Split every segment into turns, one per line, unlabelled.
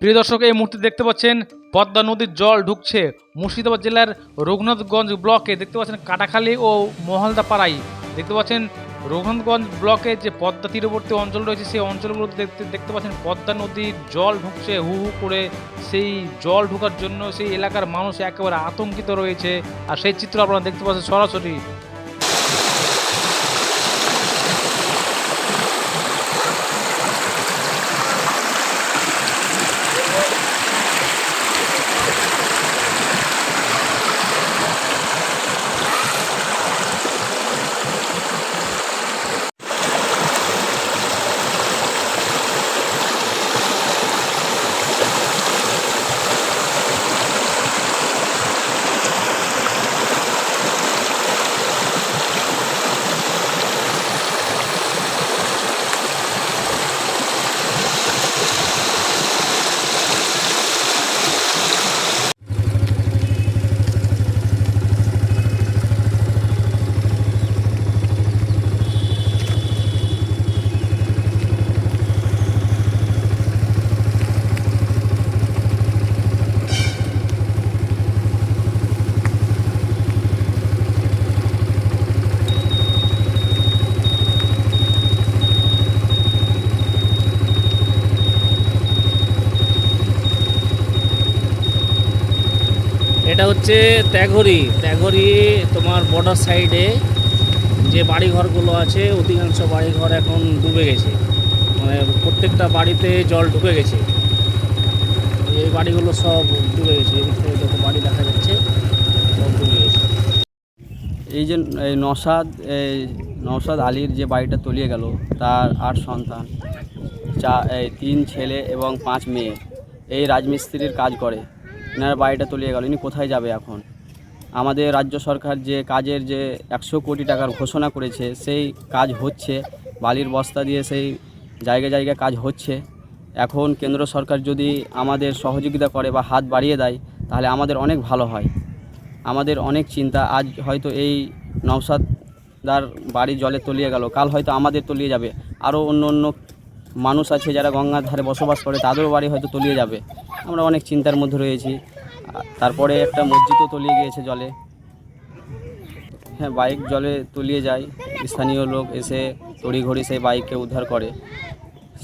প্রিয় দর্শক, এই মুহূর্তে দেখতে পাচ্ছেন পদ্মা নদীর জল ঢুকছে। মুর্শিদাবাদ জেলার রঘুনাথগঞ্জ ব্লকে দেখতে পাচ্ছেন কাটাখালী ও মহলদা পাড়াই দেখতে পাচ্ছেন রঘুনাথগঞ্জ ব্লকে যে পদ্মা তীরবর্তী অঞ্চল রয়েছে, সেই অঞ্চলগুলোতে দেখতে দেখতে পাচ্ছেন পদ্মা নদীর জল ঢুকছে, হু হু করে। সেই জল ঢোকার জন্য সেই এলাকার মানুষ একেবারে আতঙ্কিত রয়েছে। আর সেই চিত্র আপনারা দেখতে পাচ্ছেন সরাসরি।
হচ্ছে ত্যাঘরি। ত্যাঘরি তোমার বর্ডার সাইডে যে বাড়িঘরগুলো আছে, অধিকাংশ বাড়িঘর এখন ডুবে গেছে। মানে প্রত্যেকটা বাড়িতে জল ঢুকে গেছে। এই বাড়িগুলো সব ডুবে গেছে। এই ভিতরে যত বাড়ি দেখা যাচ্ছে, সব ডুবে গেছে।
এই যে, এই নসাদ এই নসাদ আলীর যে বাড়িটা তলিয়ে গেল, তার আট সন্তান, চা, এই তিন ছেলে এবং পাঁচ মেয়ে। এই রাজমিস্ত্রির কাজ করে। এনার বাড়িটা তলিয়ে গেল। ইনি কোথায় যাবে এখন? আমাদের রাজ্য সরকার যে কাজের যে একশো কোটি টাকার ঘোষণা করেছে, সেই কাজ হচ্ছে। বালির বস্তা দিয়ে সেই জায়গায় জায়গায় কাজ হচ্ছে। এখন কেন্দ্র সরকার যদি আমাদের সহযোগিতা করে বা হাত বাড়িয়ে দেয়, তাহলে আমাদের অনেক ভালো হয়। আমাদের অনেক চিন্তা। আজ হয়তো এই নওসাদদার বাড়ি জলে তলিয়ে গেল। কাল হয়তো আমাদের তলিয়ে যাবে। আরও অন্য অন্য মানুষ আছে যারা গঙ্গার ধারে বসবাস করে, তাদেরও বাড়ি হয়তো তলিয়ে যাবে। আমরা অনেক চিন্তার মধ্যে রয়েছি। তারপরে একটা মসজিদও তলিয়ে গিয়েছে জলে। হ্যাঁ বাইক জলে তলিয়ে যায়। স্থানীয় লোক এসে তড়িঘড়ি সেই বাইককে উদ্ধার করে।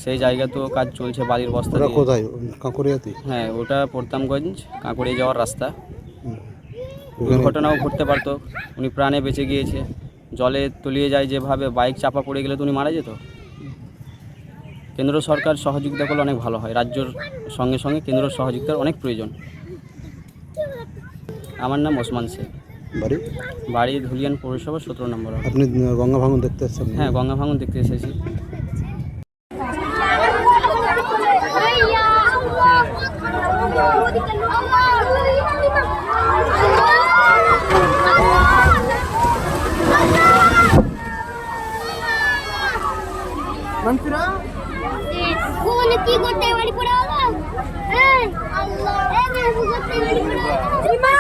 সেই জায়গা তো কাজ চলছে বাড়ির বস্তা
কোথায়? কাঁকুড়িয়াতে
হ্যাঁ ওটা প্রতামগঞ্জ কাঁকুড়ে যাওয়ার রাস্তা। দুর্ঘটনাও ঘটতে পারতো। উনি প্রাণে বেঁচে গিয়েছে। জলে তলিয়ে যায় যেভাবে বাইক চাপা পড়ে গেলে তো উনি মারা যেত? কেন্দ্র সরকার সহযোগিতা করলে অনেক ভালো হয় রাজ্যর সঙ্গে সঙ্গে কেন্দ্র সহযোগিতার অনেক প্রয়োজন আমার নাম ওসমান শেখ
বাড়ি
বাড়ি ধুলিয়ান পৌরসভা সতেরো নম্বর।
আপনি গঙ্গা ভাঙন দেখতে এসেছেন
হ্যাঁ গঙ্গা ভাঙন দেখতে এসেছি
কি করতে বাড়ি পড়ে হলো এই আল্লাহ এই করতে বাড়ি পড়ে